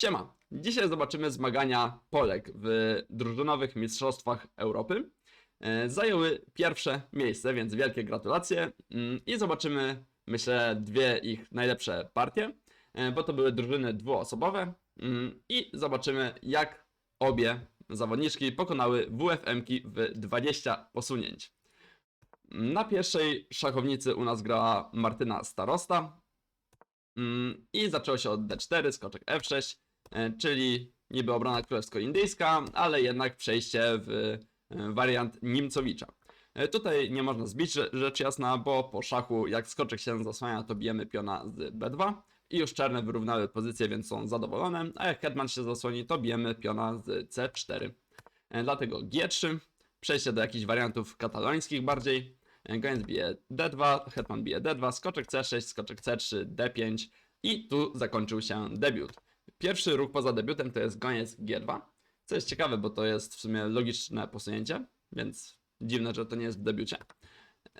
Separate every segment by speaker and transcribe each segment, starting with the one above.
Speaker 1: Siema! Dzisiaj zobaczymy zmagania Polek w drużynowych mistrzostwach Europy. E, Zajęły pierwsze miejsce, więc wielkie gratulacje. Mm, I zobaczymy, myślę, dwie ich najlepsze partie, e, bo to były drużyny dwuosobowe. Mm, I zobaczymy, jak obie zawodniczki pokonały WFM-ki w 20 posunięć. Na pierwszej szachownicy u nas grała Martyna Starosta. Mm, I zaczęło się od D4, skoczek F6, e, czyli niby obrona królewsko-indyjska, ale jednak przejście w e, wariant Nimcowicza. E, Tutaj nie można zbić rze- rzecz jasna, bo po szachu jak skoczek się zasłania, to bijemy piona z B2 i już czarne wyrównały pozycję, więc są zadowolone, a jak hetman się zasłoni, to bijemy piona z C4. E, Dlatego G3, przejście do jakichś wariantów katalońskich bardziej, E, Goniec bije D2, hetman bije D2, skoczek C6, skoczek C3, D5 i tu zakończył się debiut. Pierwszy ruch poza debiutem to jest goniec G2, co jest ciekawe, bo to jest w sumie logiczne posunięcie, więc dziwne, że to nie jest w debiucie.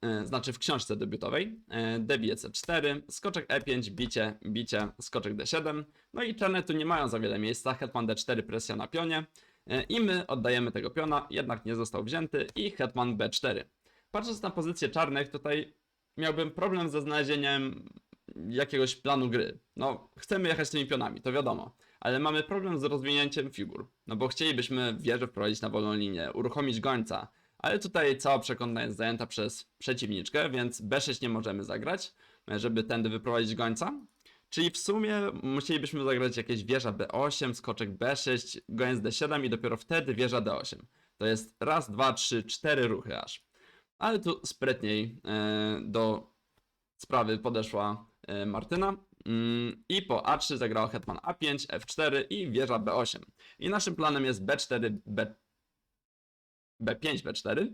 Speaker 1: E, Znaczy w książce debiutowej. E, D bije C4, skoczek E5, bicie, bicie, skoczek D7. No i czarne tu nie mają za wiele miejsca, hetman D4, presja na pionie. E, I my oddajemy tego piona, jednak nie został wzięty i hetman B4. Patrząc na pozycję czarnych, tutaj miałbym problem ze znalezieniem jakiegoś planu gry. No, chcemy jechać tymi pionami, to wiadomo, ale mamy problem z rozwinięciem figur. No bo chcielibyśmy wieżę wprowadzić na wolną linię, uruchomić gońca, ale tutaj cała przekątna jest zajęta przez przeciwniczkę, więc B6 nie możemy zagrać, żeby tędy wyprowadzić gońca. Czyli w sumie musielibyśmy zagrać jakieś wieża B8, skoczek B6, goniec D7 i dopiero wtedy wieża D8. To jest raz, dwa, trzy, cztery ruchy aż. Ale tu sprytniej e, do sprawy podeszła Martyna. Mm, I po A3 zagrała hetman A5, F4 i wieża B8. I naszym planem jest B4, B... B5, B4,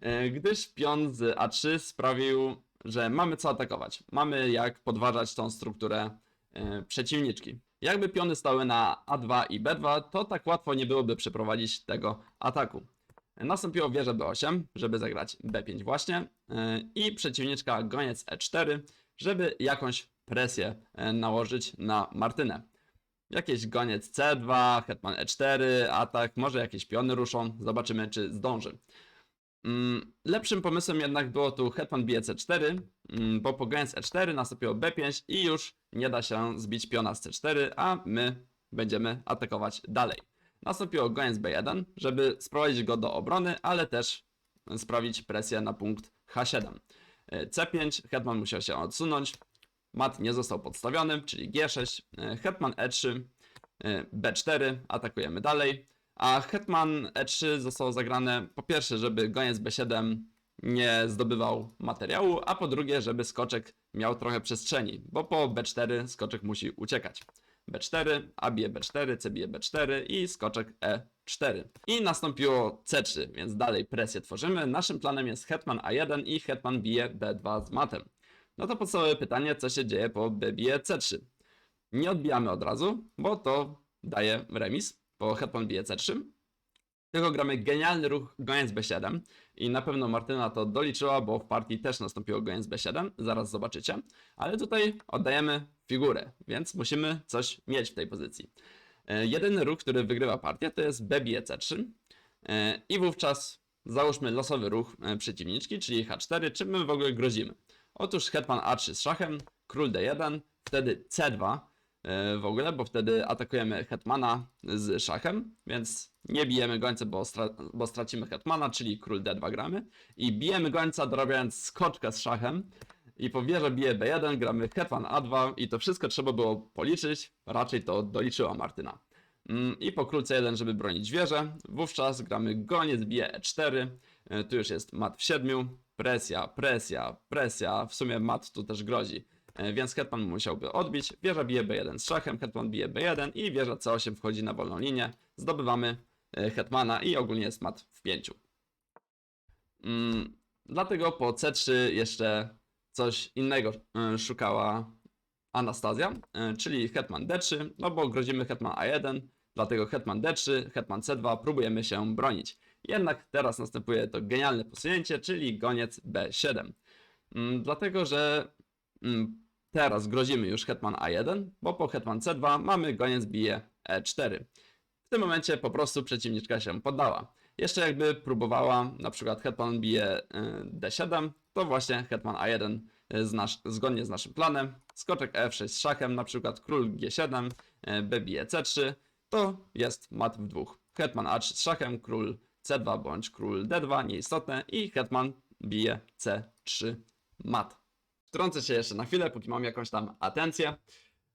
Speaker 1: e, gdyż pion z A3 sprawił, że mamy co atakować. Mamy jak podważać tą strukturę e, przeciwniczki. Jakby piony stały na A2 i B2, to tak łatwo nie byłoby przeprowadzić tego ataku. Nastąpiło wieża B8, żeby zagrać B5 właśnie yy, i przeciwniczka goniec E4, żeby jakąś presję yy, nałożyć na Martynę. Jakieś goniec C2, hetman E4, atak, może jakieś piony ruszą, zobaczymy czy zdąży. Mm, Lepszym pomysłem jednak było tu hetman bije C4, mm, bo po goniec E4 nastąpiło B5 i już nie da się zbić piona z C4, a my będziemy atakować dalej. Nastąpiło goniec B1, żeby sprowadzić go do obrony, ale też sprawić presję na punkt H7. E, C5, hetman musiał się odsunąć, mat nie został podstawiony, czyli G6, e, hetman E3, e, B4, atakujemy dalej, a hetman E3 zostało zagrane po pierwsze, żeby goniec B7 nie zdobywał materiału, a po drugie, żeby skoczek miał trochę przestrzeni, bo po B4 skoczek musi uciekać. B4, A bije B4, C bije B4 i skoczek E4. I nastąpiło C3, więc dalej presję tworzymy. Naszym planem jest hetman A1 i hetman bije B2 z matem. No to podstawowe pytanie, co się dzieje po B bije C3. Nie odbijamy od razu, bo to daje remis, bo hetman bije C3. Tylko gramy genialny ruch goniec B7 i na pewno Martyna to doliczyła, bo w partii też nastąpiło goniec B7, zaraz zobaczycie. Ale tutaj oddajemy figurę, więc musimy coś mieć w tej pozycji. E, Jedyny ruch, który wygrywa partię to jest B bije C3 e, i wówczas załóżmy losowy ruch e, przeciwniczki, czyli H4, czym my w ogóle grozimy. Otóż hetman A3 z szachem, król D1, wtedy C2 e, w ogóle, bo wtedy atakujemy hetmana z szachem, więc nie bijemy gońca, bo, stra bo stracimy hetmana, czyli król D2 gramy. I bijemy gońca dorabiając skoczkę z szachem. I po wieży bije B1, gramy hetman A2 i to wszystko trzeba było policzyć, raczej to doliczyła Martyna. Mm, I po król C1, żeby bronić wieżę, wówczas gramy goniec bije E4, e, tu już jest mat w 7, presja, presja, presja, w sumie mat tu też grozi. E, Więc hetman musiałby odbić, wieża bije B1 z szachem, hetman bije B1 i wieża C8 wchodzi na wolną linię, zdobywamy hetmana i ogólnie jest mat w 5. Mm, dlatego po C3 jeszcze coś innego e, szukała Anastazja, e, czyli hetman D3, no bo grozimy hetman A1, dlatego hetman D3, hetman C2, próbujemy się bronić. Jednak teraz następuje to genialne posunięcie, czyli goniec B7. Mm, Dlatego, że mm, teraz grozimy już hetman A1, bo po hetman C2 mamy goniec bije E4. W tym momencie po prostu przeciwniczka się poddała. Jeszcze jakby próbowała, na przykład hetman bije y, D7, to właśnie hetman A1 y, z nasz, zgodnie z naszym planem, skoczek F6 z szachem, na przykład król G7, y, B bije C3, to jest mat w dwóch. Hetman A3 z szachem, król C2 bądź król D2, nieistotne i hetman bije C3 mat. Wtrącę się jeszcze na chwilę, póki mam jakąś tam atencję.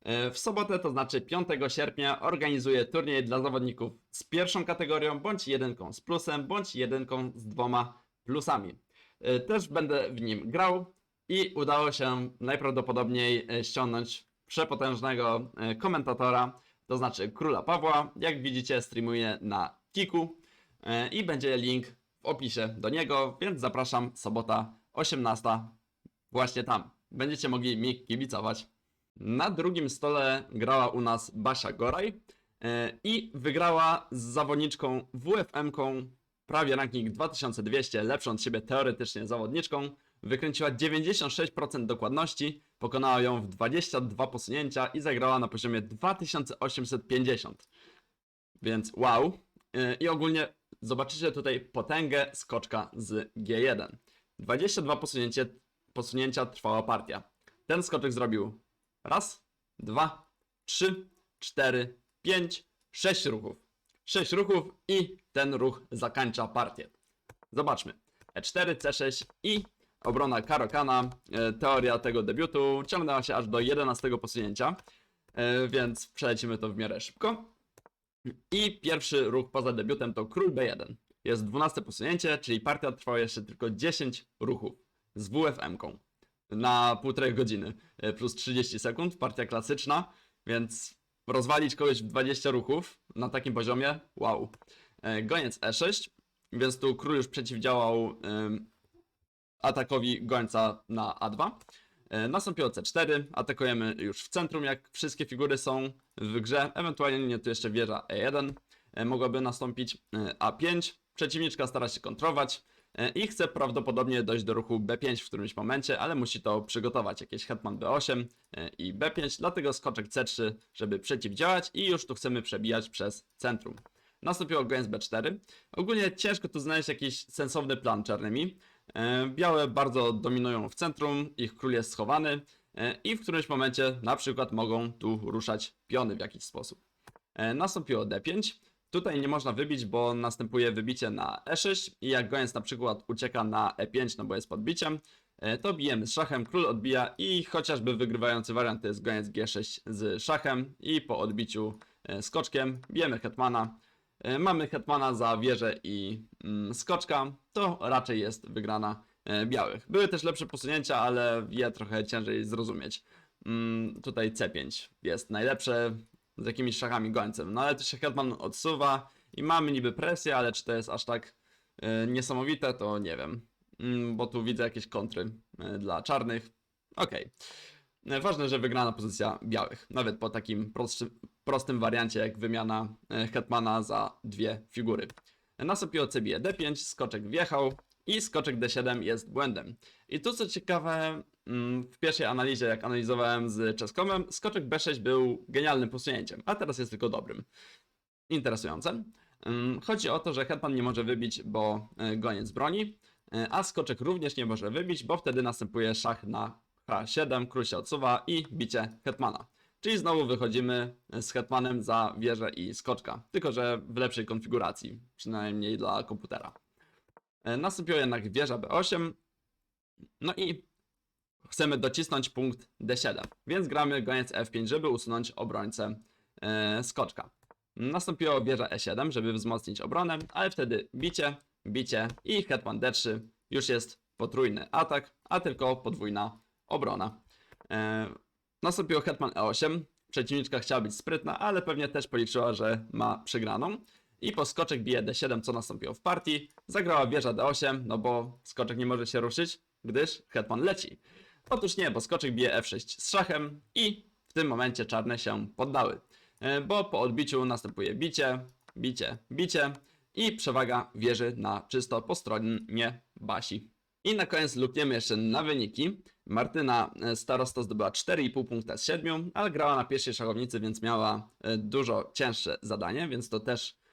Speaker 1: E, W sobotę, to znaczy 5 sierpnia, organizuję turniej dla zawodników z pierwszą kategorią, bądź jedynką z plusem, bądź jedynką z dwoma plusami. E, Też będę w nim grał i udało się najprawdopodobniej e, ściągnąć przepotężnego komentatora, to znaczy Króla Pawła. Jak widzicie, streamuje na Kiku i będzie link w opisie do niego, więc zapraszam, sobota 18 właśnie tam. Będziecie mogli mi kibicować. Na drugim stole grała u nas Basia Goraj e, i wygrała z zawodniczką WFM-ką prawie ranking 2200, lepszą od siebie teoretycznie zawodniczką. Wykręciła 96% dokładności, pokonała ją w 22 posunięcia i zagrała na poziomie 2850. Więc wow. E, I ogólnie zobaczycie tutaj potęgę skoczka z G1. 22 posunięcie, posunięcia trwała partia. Ten skoczek zrobił raz, dwa, trzy, cztery, pięć, sześć ruchów. Sześć ruchów i ten ruch zakończa partię. Zobaczmy. E E4, C6 i obrona Karokana. E, Teoria tego debiutu ciągnęła się aż do 11 posunięcia, e, więc przelecimy to w miarę szybko. I pierwszy ruch poza debiutem to król B1. Jest 12 posunięcie, czyli partia trwała jeszcze tylko 10 ruchów z WFM-ką na półtorej godziny e, plus 30 sekund, partia klasyczna, więc rozwalić kogoś w 20 ruchów na takim poziomie, wow. E, Goniec E6, więc tu król już przeciwdziałał atakowi gońca na A2. E, Nastąpiło C4, atakujemy już w centrum, jak wszystkie figury są w grze, ewentualnie tu jeszcze wieża E1 e, mogłaby nastąpić, e, A5, przeciwniczka stara się kontrować, i chce prawdopodobnie dojść do ruchu B5 w którymś momencie, ale musi to przygotować, jakieś hetman B8 e, i B5, dlatego skoczek C3, żeby przeciwdziałać i już tu chcemy przebijać przez centrum. Nastąpiło goniec B4. Ogólnie ciężko tu znaleźć jakiś sensowny plan czarnymi. E, Białe bardzo dominują w centrum, ich król jest schowany e, i w którymś momencie na przykład mogą tu ruszać piony w jakiś sposób. E, Nastąpiło D5. Tutaj nie można wybić, bo następuje wybicie na E6 i jak goniec na przykład ucieka na E5, no bo jest podbiciem, e, to bijemy z szachem, król odbija i chociażby wygrywający wariant to jest goniec G6 z szachem i po odbiciu e, skoczkiem bijemy hetmana. E, Mamy hetmana za wieżę i mm, skoczka, to raczej jest wygrana białych. Były też lepsze posunięcia, ale je trochę ciężej zrozumieć. Mm, tutaj C5 jest najlepsze, z jakimiś szachami gońcem. No ale to się Hetman odsuwa i mamy niby presję, ale czy to jest aż tak e, niesamowite, to nie wiem. Mm, bo tu widzę jakieś kontry e, dla czarnych. Okej. E, Ważne, że wygrana pozycja białych. Nawet po takim prostszy, prostym wariancie jak wymiana Hetmana za dwie figury. Nastąpiło C bije D5, skoczek wjechał i skoczek D7 jest błędem. I tu co ciekawe, w pierwszej analizie, jak analizowałem z Czeskomem, skoczek B6 był genialnym posunięciem, a teraz jest tylko dobrym. Interesujące. Ym, Chodzi o to, że hetman nie może wybić, bo e, goniec broni, e, a skoczek również nie może wybić, bo wtedy następuje szach na H7, król się odsuwa i bicie hetmana. Czyli znowu wychodzimy z hetmanem za wieżę i skoczka, tylko że w lepszej konfiguracji, przynajmniej dla komputera. E, Nastąpiło jednak wieża B8, no i chcemy docisnąć punkt D7, więc gramy goniec F5, żeby usunąć obrońcę e, skoczka. Nastąpiło wieża E7, żeby wzmocnić obronę, ale wtedy bicie, bicie i hetman D3 już jest potrójny atak, a tylko podwójna obrona. E, nastąpiło hetman E8, przeciwniczka chciała być sprytna, ale pewnie też policzyła, że ma przegraną. I po skoczek bije D7, co nastąpiło w partii, zagrała wieża D8, no bo skoczek nie może się ruszyć, gdyż hetman leci. Otóż nie, bo skoczek bije F6 z szachem i w tym momencie czarne się poddały. E, Bo po odbiciu następuje bicie, bicie, bicie i przewaga wieży na czysto po stronie Basi. I na koniec lukniemy jeszcze na wyniki. Martyna e, Starosta zdobyła 4,5 punkta z 7, ale grała na pierwszej szachownicy, więc miała e, dużo cięższe zadanie, więc to też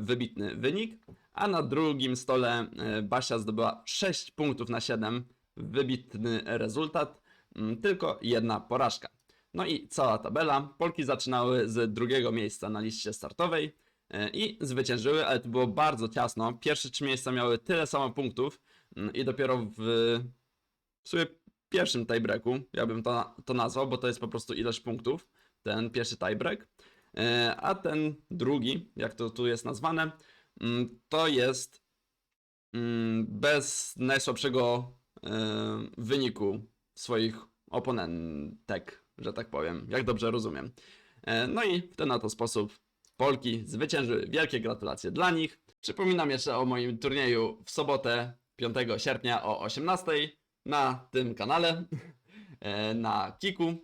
Speaker 1: wybitny wynik. A na drugim stole Basia zdobyła 6 punktów na 7, wybitny rezultat, mm, tylko jedna porażka. No i cała tabela. Polki zaczynały z drugiego miejsca na liście startowej e, i zwyciężyły, ale to było bardzo ciasno. Pierwsze trzy miejsca miały tyle samo punktów mm, i dopiero w, w sumie pierwszym tiebreaku, ja bym to, to nazwał, bo to jest po prostu ilość punktów, ten pierwszy tiebreak. E, A ten drugi, jak to tu jest nazwane, mm, to jest bez najsłabszego wyniku swoich oponentek, że tak powiem, jak dobrze rozumiem. No i w ten oto sposób Polki zwyciężyły. Wielkie gratulacje dla nich. Przypominam jeszcze o moim turnieju w sobotę 5 sierpnia o 18 na tym kanale, na Kiku.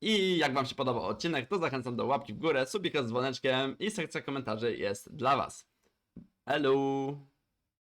Speaker 1: I jak Wam się podobał odcinek, to zachęcam do łapki w górę, subika z dzwoneczkiem i sekcja komentarzy jest dla Was. Hello!